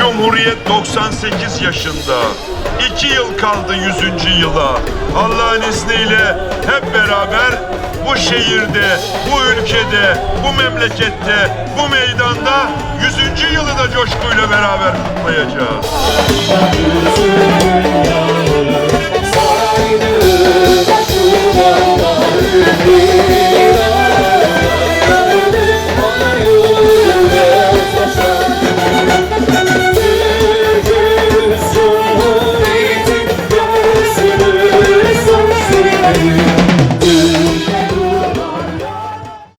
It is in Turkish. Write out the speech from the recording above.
Cumhuriyet 98 yaşında. İki yıl kaldı 100. yıla. Allah'ın izniyle hep beraber bu şehirde, bu ülkede, bu memlekette, bu meydanda 100. yılı da coşkuyla beraber kutlayacağız.